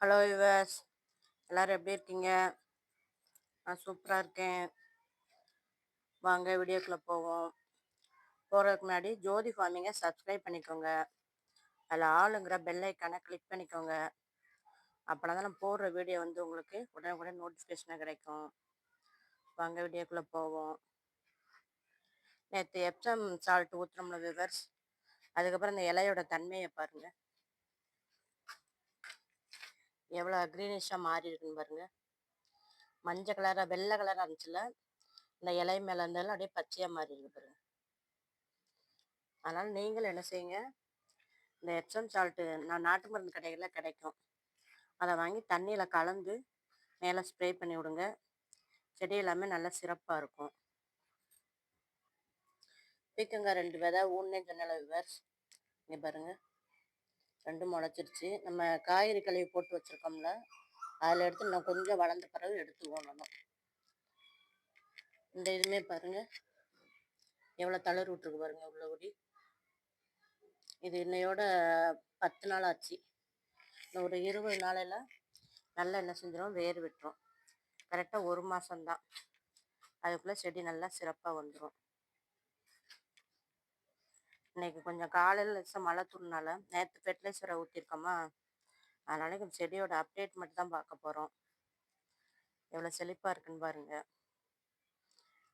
Hello yours எல்லோரும் எப்படி இருக்கீங்க? நான் சூப்பராக இருக்கேன். வாங்க வீடியோக்குள்ளே போவோம். போகிறதுக்கு முன்னாடி ஜோதி ஃபார்மிங்கை சப்ஸ்கிரைப் பண்ணிக்கோங்க. அதில் ஆளுங்கிற பெல் ஐக்கானை கிளிக் பண்ணிக்கோங்க. அப்படின்னா தான் நான் போடுற வீடியோ வந்து உங்களுக்கு உடனே நோட்டிஃபிகேஷனாக கிடைக்கும். வாங்க வீடியோக்குள்ளே போவோம். நேற்று எப்சம் சால்ட் ஊற்றுனோம்ல விவர்ஸ் அதுக்கப்புறம் இந்த இலையோட தன்மையை பாருங்கள் எவ்வளோ க்ரீனிஷாக மாறி இருக்குன்னு பாருங்கள் மஞ்சள் கலராக வெள்ளை கலராக இருந்துச்சுல இந்த இலை மேலே இருந்தாலும் அப்படியே பச்சையாக மாறி இருக்கு பாருங்க. அதனால் நீங்களும் என்ன செய்யுங்க இந்த எப்சம் சால்ட்டு நான் நாட்டு மருந்து கடைகளில் கிடைக்கும். அதை வாங்கி தண்ணியில் கலந்து மேலே ஸ்ப்ரே பண்ணி விடுங்க. செடி எல்லாமே நல்லா சிறப்பாக இருக்கும். பீக்கங்காய் ரெண்டு விதை ஊன்னே சொன்னால விவர்ஸ் இங்கே பாருங்கள் ரெண்டு முளைச்சிருச்சு. நம்ம காய்கறி கழுவி போட்டு வச்சுருக்கோம்ல அதில் எடுத்து இன்னும் கொஞ்சம் வளர்ந்த பிறகு எடுத்து ஓடணும் இந்த இதுவுமே பாருங்கள் எவ்வளோ தளர் விட்டுருக்கு பாருங்கள் கூடி. இது இன்னையோட பத்து நாள் ஆச்சு. இன்னும் ஒரு இருபது நாளையில் நல்லா என்ன செஞ்சிடும் வேர் விட்டுரும். கரெக்டாக ஒரு மாதம்தான் அதுக்குள்ளே செடி நல்லா சிறப்பாக வந்துடும் இன்னைக்கு கொஞ்சம் காலையில் லேசாக மழை தூள்னால நேற்று ஃபெர்டிலைசரை ஊற்றிருக்கோமா அதனால கொஞ்சம் செடியோட அப்டேட் மட்டும் தான் பார்க்க போகிறோம் எவ்வளோ செழிப்பாக இருக்குன்னு பாருங்கள்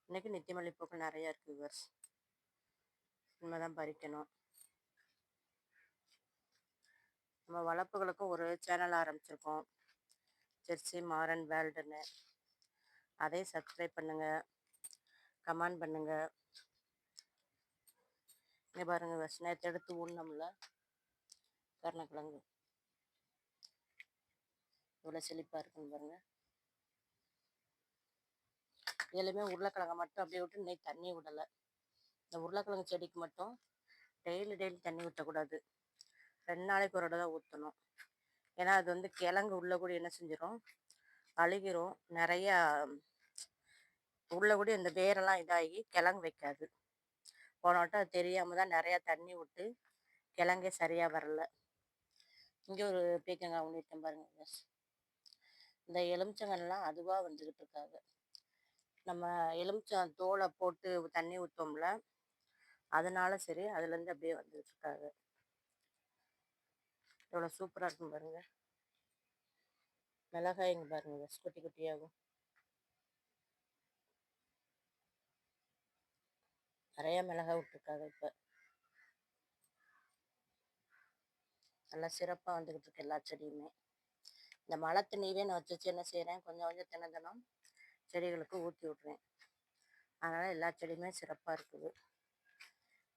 இன்றைக்கி நித்தியமல்லி பூக்கள் நிறையா இருக்குது விவர்ஸ் இனிமேல் தான் பறிக்கணும். நம்ம வளர்ப்புகளுக்கும் ஒரு சேனல் ஆரம்பிச்சிருக்கோம். ஜெர்சி மாரன் வேல்டுன்னு அதையும் சப்ஸ்கிரைப் பண்ணுங்கள் கமெண்ட் பண்ணுங்கள் இங்கே பாருங்கள் ஃபஸ்ட் நேற்று எடுத்து ஊனம்ல கருணக்கிழங்கு. இவ்வளோ செழிப்பாக இருக்குன்னு பாருங்கள் எல்லாமே உருளைக்கிழங்கை மட்டும் அப்படியே விட்டு இன்னைக்கு தண்ணி விடலை. இந்த உருளைக்கிழங்கு செடிக்கு மட்டும் டெய்லி டெய்லி தண்ணி ஊற்றக்கூடாது ரெண்டு நாளைக்கு ஒரு தான் ஊற்றணும் ஏன்னா அது வந்து கிழங்கு உள்ள கூட என்ன செஞ்சிடும் அழுகிரும். நிறையா உள்ள கூட இந்த வேரெல்லாம் இதாகி கிழங்கு வைக்காது. போன வட்டம் அது தெரியாமல் தான் நிறையா தண்ணி விட்டு கிழங்கே சரியாக வரல. இங்கே ஒரு பீக்கங்காய் இருக்கேன் பாருங்க இந்த எலுமிச்சங்கள்லாம் அதுவாக வந்துக்கிட்டு இருக்காங்க நம்ம எலுமிச்சம் தோலை போட்டு தண்ணி ஊற்றோம்ல அதனால சரி அதுலேருந்து அப்படியே வந்துக்கிட்டு இருக்காங்க எவ்வளோ சூப்பராக இருக்கும் பாருங்க. மிளகாய்ங்க பாருங்க குட்டி குட்டியாகும் நிறைய மிளகாய் விட்டுருக்காங்க இப்போ. நல்லா சிறப்பாக வந்துக்கிட்டு இருக்கு எல்லா செடியுமே. இந்த மழை தண்ணியவே நான் வச்சு என்ன செய்கிறேன் கொஞ்சம் கொஞ்சம் தினம் செடிகளுக்கு ஊற்றி விட்றேன். அதனால் எல்லா செடியுமே சிறப்பாக இருக்குது.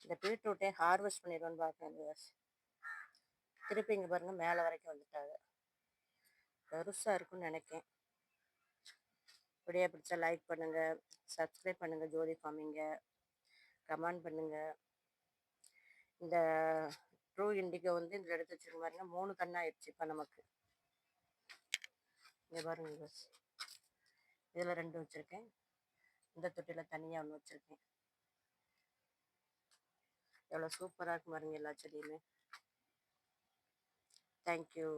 இந்த பீட்ரூட்டே ஹார்வெஸ்ட் பண்ணிடுவோன்னு பார்க்குறேன் திருப்பி இங்கே பாருங்கள் மேலே வரைக்கும் வந்துட்டாங்க. பெருசாக இருக்குன்னு நினைக்கேன். இப்படியே பிடிச்சா லைக் பண்ணுங்கள் சப்ஸ்கிரைப் பண்ணுங்கள் ஜோதி ஃபார்மிங்க. கமெண்ட் பண்ணுங்கள் இந்த ட்ரூ இண்டிகோ வந்து இதில் எடுத்து வச்சுருக்க பாருங்க மூணு கண்ணாயிடுச்சு இப்போ நமக்கு. இங்கே பாருங்க பஸ் இதில் ரெண்டு வச்சுருக்கேன். இந்த தொட்டியில் தனியாக ஒன்று வச்சுருக்கேன். எவ்வளோ சூப்பராக இருக்கு பாருங்க எல்லா செடியுமே. தேங்க்யூ